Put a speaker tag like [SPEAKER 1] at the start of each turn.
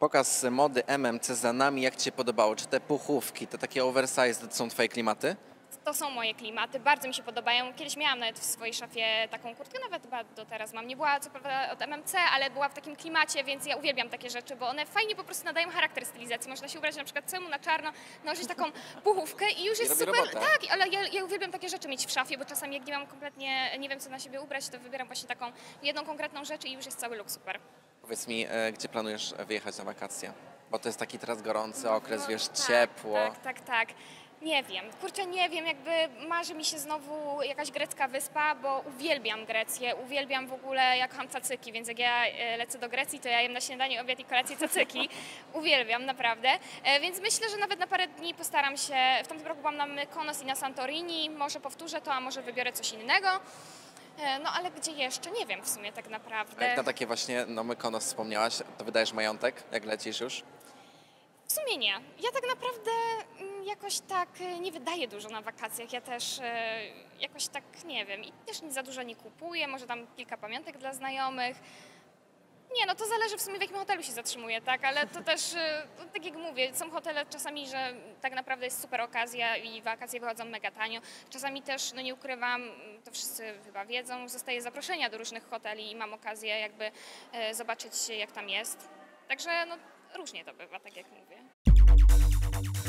[SPEAKER 1] Pokaz mody MMC za nami. Jak Ci się podobało? Czy te puchówki, te takie oversize to są Twoje klimaty?
[SPEAKER 2] To są moje klimaty, bardzo mi się podobają. Kiedyś miałam nawet w swojej szafie taką kurtkę, nawet chyba do teraz mam. Nie była co prawda od MMC, ale była w takim klimacie, więc ja uwielbiam takie rzeczy, bo one fajnie po prostu nadają charakter stylizacji. Można się ubrać na przykład całemu na czarno, nałożyć taką puchówkę i już jest
[SPEAKER 1] robi
[SPEAKER 2] super. Tak, ale ja, ja uwielbiam takie rzeczy mieć w szafie, bo czasami jak nie mam kompletnie, nie wiem co na siebie ubrać, to wybieram właśnie taką jedną konkretną rzecz i już jest cały look super.
[SPEAKER 1] Powiedz mi, e, gdzie planujesz wyjechać na wakacje? Bo to jest taki teraz gorący okres, wiesz,
[SPEAKER 2] tak,
[SPEAKER 1] ciepło.
[SPEAKER 2] Tak, tak, tak. Nie wiem, kurczę, nie wiem, jakby marzy mi się znowu jakaś grecka wyspa, bo uwielbiam Grecję, uwielbiam w ogóle jak ham cacyki, więc jak ja e, lecę do Grecji, to ja jem na śniadanie, obiad i kolację cacyki. uwielbiam, naprawdę. E, Więc myślę, że nawet na parę dni postaram się, w tamtym roku byłam na Mykonos i na Santorini, może powtórzę to, a może wybiorę coś innego. E, No ale gdzie jeszcze? Nie wiem w sumie tak
[SPEAKER 1] A
[SPEAKER 2] naprawdę.
[SPEAKER 1] Jak na takie właśnie, no Mykonos wspomniałaś, to wydajesz majątek, jak lecisz już?
[SPEAKER 2] W sumie nie. Ja tak naprawdę mm, jakoś tak e, nie wydaję dużo na wakacjach. Ja też e, jakoś tak nie wiem i też nie za dużo nie kupuję. Może tam kilka pamiątek dla znajomych. Nie, no to zależy w sumie w jakim hotelu się zatrzymuję, tak? Ale to też, e, no, tak jak mówię, są hotele czasami, że tak naprawdę jest super okazja i wakacje wychodzą mega tanio. Czasami też, no nie ukrywam, to wszyscy chyba wiedzą, zostaje zaproszenia do różnych hoteli i mam okazję jakby e, zobaczyć jak tam jest. Także no różnie to bywa, tak jak mówię.